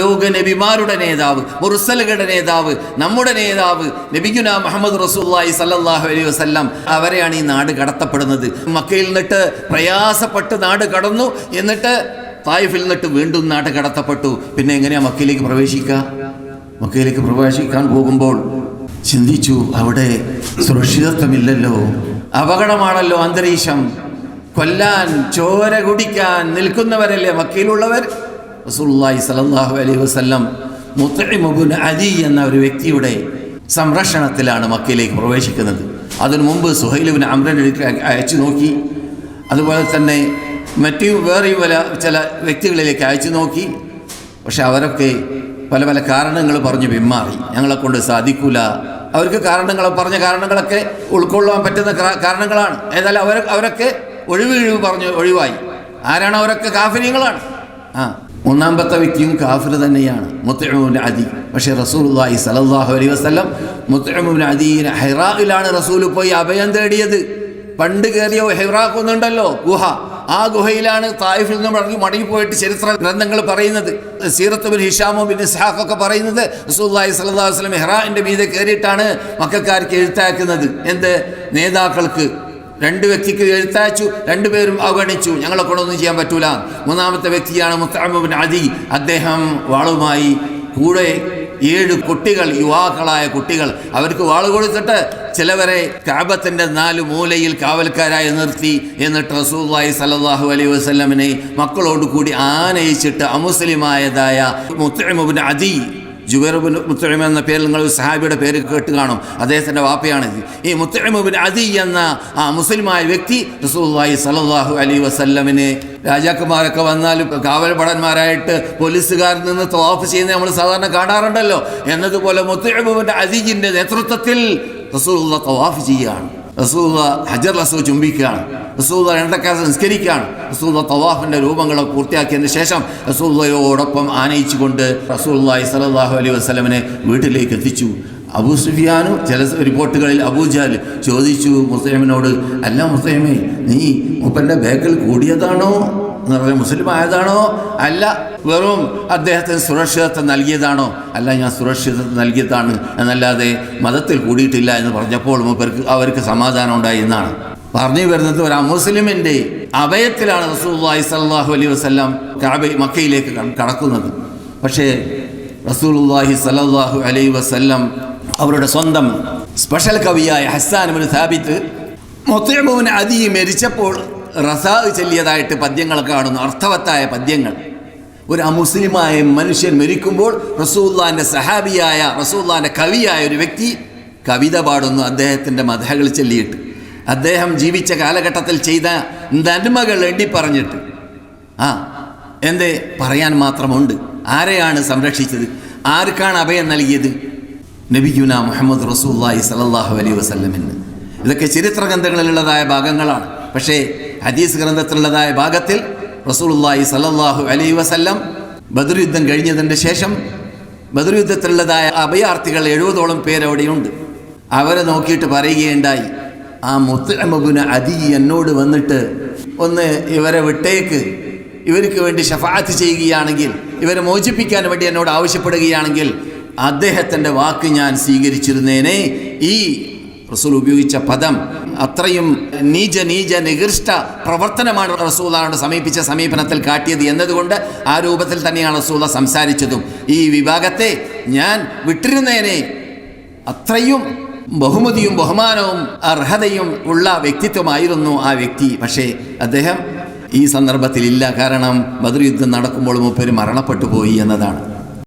ലോക നബിമാരുടെ നേതാവ് മുറുസലുകളുടെ നേതാവ് നമ്മുടെ നേതാവ് നബിഗുന മുഹമ്മദ് റസൂല്ലായി സല്ലാഹു അലൈഹി വസല്ലം അവരെയാണ് ഈ നാട് കടത്തപ്പെടുന്നത്. മക്കയിൽ നിന്നിട്ട് പ്രയാസപ്പെട്ട് നാട് കടന്നു എന്നിട്ട് തായിഫിൽ നിന്നിട്ട് വീണ്ടും നാട് കടത്തപ്പെട്ടു. പിന്നെ എങ്ങനെയാ മക്കയിലേക്ക് പ്രവേശിക്കുക? മക്കയിലേക്ക് പ്രവേശിക്കാൻ പോകുമ്പോൾ ചിന്തിച്ചു അവിടെ സുരക്ഷിതത്വമില്ലല്ലോ. അപകടമാണല്ലോ അന്തരീക്ഷം. കൊല്ലാൻ ചോര കുടിക്കാൻ നിൽക്കുന്നവരല്ലേ മക്കയിലുള്ളവർ? റസൂലുള്ളാഹി സലല്ലാഹു അലൈഹി വസല്ലം മുത്തഴിമുബുൻ അലി എന്ന ഒരു വ്യക്തിയുടെ സംരക്ഷണത്തിലാണ് മക്കയിലേക്ക് പ്രവേശിക്കുന്നത്. അതിനു മുമ്പ് സുഹൈലുബിൻ അമ്രൻ അയച്ചു നോക്കി. അതുപോലെ തന്നെ മറ്റു വേറെ പല ചില വ്യക്തികളിലേക്ക് അയച്ചു നോക്കി. പക്ഷെ അവരൊക്കെ പല പല കാരണങ്ങൾ പറഞ്ഞ് പിന്മാറി. ഞങ്ങളെ കൊണ്ട് സാധിക്കൂല. അവർക്ക് കാരണങ്ങൾ പറഞ്ഞ കാരണങ്ങളൊക്കെ ഉൾക്കൊള്ളാൻ പറ്റുന്ന കാരണങ്ങളാണ്. ഏതായാലും അവർ അവരൊക്കെ ഒഴിവിഴിവ് പറഞ്ഞു ഒഴിവായി. ആരാണ് അവരൊക്കെ കാഫര്യങ്ങളാണ്? ആ. മൂന്നാമത്തെ വ്യക്തിയും കാഫിർ തന്നെയാണ്. മുത്തഅമുബിൻ അദി. പക്ഷേ റസൂലുള്ളാഹി സലല്ലാഹു അലൈ വസ്ലം മുത്തഅമുബിൻ അദീന ഹെറാഖിലാണ് റസൂൽ പോയി അഭയം തേടിയത്. പണ്ട് കയറിയ ഹെറാക്കുന്നുണ്ടല്ലോ ഗുഹ. ആ ഗുഹയിലാണ് തായിഫിൽ നിന്ന് മടങ്ങി മടങ്ങിപ്പോയിട്ട് ചരിത്ര ഗ്രന്ഥങ്ങൾ പറയുന്നത്. സീറത്ത് ബിൻ ഹിഷാമോ ബിൻ ഇസ്ഹാഖ് ഒക്കെ പറയുന്നത് റസൂല്ലാഹി സ്വല്ലല്ലാഹു വസ്ലം ഹെറാന്റെ മീതെ കയറിയിട്ടാണ് മക്കാർക്ക് എഴുത്താക്കുന്നത്. എന്ത്? നേതാക്കൾക്ക്. രണ്ട് വ്യക്തിക്ക് എഴുത്തയച്ചു രണ്ടുപേരും അവഗണിച്ചു. ഞങ്ങളെ കൊണ്ടൊന്നും ചെയ്യാൻ പറ്റൂല. മൂന്നാമത്തെ വ്യക്തിയാണ് മുത്തഅമുബിൻ അദി അദ്ദേഹം വാളുമായി കൂടെ ഏഴ് കുട്ടികൾ യുവാക്കളായ കുട്ടികൾ. അവർക്ക് വാൾ കൊടുത്തിട്ട് ചിലവരെ കാബത്തിന്റെ നാല് മൂലയിൽ കാവൽക്കാരായി നിർത്തി എന്നിട്ട് റസൂല്ലായി സലാഹു അലൈഹി വസ്ലമിനെ മക്കളോട് കൂടി ആനയിച്ചിട്ട് അമുസ്ലിമായതായ മുത്തഅമുബിൻ അദി ജുബൈർബിൻ മുത്തഴിമ എന്ന പേരിൽ നിങ്ങൾ സഹാബിയുടെ പേര് കേട്ട് കാണും. അദ്ദേഹത്തിന്റെ വാപ്പയാണിത് ഈ മുത്തഴിമുബിൻ അദി എന്ന ആ മുസ്ലിമായ വ്യക്തി റസൂല്ലായി സലാഹു അലി വസല്ലമിന് രാജാക്കന്മാരൊക്കെ വന്നാലും കാവൽ ഭടന്മാരായിട്ട് പോലീസുകാരിൽ നിന്ന് തവാഫ് ചെയ്യുന്നത് നമ്മൾ സാധാരണ കാണാറുണ്ടല്ലോ. എന്നതുപോലെ മുത്തഴിമുബിൻ അദീജിന്റെ നേതൃത്വത്തിൽ റസൂലുള്ള തവാഫ് ചെയ്യുകയാണ്. റസൂല ഹജർ റസൂ ചുംബിക്കുകയാണ് റസൂല രണ്ടക്കാലത്ത് നിസ്കരിക്കുകയാണ്. റസൂല തവാഫിന്റെ രൂപങ്ങളെ പൂർത്തിയാക്കിയതിന് ശേഷം റസൂല്ലയോടൊപ്പം ആനയിച്ചുകൊണ്ട് റസൂല്ലായി സലാഹു അലൈഹി വസ്ലമിനെ വീട്ടിലേക്ക് എത്തിച്ചു. അബൂ സുഫിയാനും ചില റിപ്പോർട്ടുകളിൽ അബൂജാൽ ചോദിച്ചു മുസ്ലിമിനോട് അല്ല മുസ്ലിമേ നീ മുപ്പന്റെ ബേക്കിൽ കൂടിയതാണോ? എന്ന് പറഞ്ഞ മുസ്ലിം ആയതാണോ? അല്ല വെറും അദ്ദേഹത്തിന് സുരക്ഷിതത്വം നൽകിയതാണോ? അല്ല ഞാൻ സുരക്ഷിതത്വം നൽകിയതാണ് എന്നല്ലാതെ മതത്തിൽ കൂടിയിട്ടില്ല എന്ന് പറഞ്ഞപ്പോൾ മൂപ്പർക്ക് അവർക്ക് സമാധാനം ഉണ്ടായി എന്നാണ്. പറഞ്ഞു വരുന്നത് ഒരു അമുസ്ലിമിന്റെ അഭയത്തിലാണ് റസൂല്ലായി സല്ലാഹു അലൈഹി വസ്ലാം കാബ മക്കയിലേക്ക് കട- കടക്കുന്നത്. പക്ഷേ റസൂലുള്ളാഹി സല്ലല്ലാഹു അലൈഹി വസല്ലം അവരുടെ സ്വന്തം സ്പെഷ്യൽ കവിയായ ഹസ്സാൻ മുൻ സാബിത്ത് മുത്തയമുവിന് അതി മരിച്ചപ്പോൾ റസാ ചൊല്ലിയതായിട്ട് പദ്യങ്ങൾ കാണുന്നു. അർത്ഥവത്തായ പദ്യങ്ങൾ. ഒരു അമുസ്ലിമായ മനുഷ്യൻ മരിക്കുമ്പോൾ റസൂല്ലാന്റെ സഹാബിയായ റസൂല്ലാന്റെ കവിയായ ഒരു വ്യക്തി കവിത പാടുന്നു അദ്ദേഹത്തിന്റെ മതകൾ ചൊല്ലിയിട്ട്. അദ്ദേഹം ജീവിച്ച കാലഘട്ടത്തിൽ ചെയ്ത നന്മകൾ എണ്ണി പറഞ്ഞിട്ട്. ആ എന്തേ? പറയാൻ മാത്രമുണ്ട്. ആരെയാണ് സംരക്ഷിച്ചത്? ആർക്കാണ് അഭയം നൽകിയത്? നബിയുന മുഹമ്മദ് റസൂല്ലായി സലല്ലാഹു അലൈ വസ്ലമിന് ഇതൊക്കെ ചരിത്ര ഗ്രന്ഥങ്ങളിലുള്ളതായ ഭാഗങ്ങളാണ്. പക്ഷേ ഹദീസ് ഗ്രന്ഥത്തിലുള്ളതായ ഭാഗത്തിൽ റസൂലുള്ളാഹി സല്ലല്ലാഹു അലൈഹി വസല്ലം ബദർ യുദ്ധം കഴിഞ്ഞതിന്റെ ശേഷം ബദർ യുദ്ധത്തിലുള്ളതായ അഭയാർത്ഥികൾ എഴുപതോളം പേരവിടെയുണ്ട് അവരെ നോക്കിയിട്ട് പറയുകയുണ്ടായി ആ മുത്തമബുന അതി എന്നോട് വന്നിട്ട് ഒന്ന് ഇവരെ വിട്ടേക്ക്. ഇവർക്ക് വേണ്ടി ഷഫാത്ത് ചെയ്യുകയാണെങ്കിൽ ഇവരെ മോചിപ്പിക്കാൻ വേണ്ടി എന്നോട് ആവശ്യപ്പെടുകയാണെങ്കിൽ അദ്ദേഹത്തിന്റെ വാക്ക് ഞാൻ സ്വീകരിച്ചിരുന്നേനെ. ഈ റസൂൽ ഉപയോഗിച്ച പദം അത്രയും നീച നീച നികൃഷ്ട പ്രവർത്തനമാണ് റസൂലാനോട് സമീപിച്ച സമീപനത്തിൽ കാട്ടിയത് എന്നതുകൊണ്ട് ആ രൂപത്തിൽ തന്നെയാണ് റസൂല സംസാരിച്ചതും. ഈ വിഭാഗത്തെ ഞാൻ വിട്ടിരുന്നേനെ അത്രയും ബഹുമതിയും ബഹുമാനവും അർഹതയും ഉള്ള വ്യക്തിത്വമായിരുന്നു ആ വ്യക്തി. പക്ഷേ അദ്ദേഹം ഈ സന്ദർഭത്തിൽ ഇല്ല കാരണം ബദർ യുദ്ധം നടക്കുമ്പോൾ മുപ്പര് മരണപ്പെട്ടു പോയി എന്നതാണ്.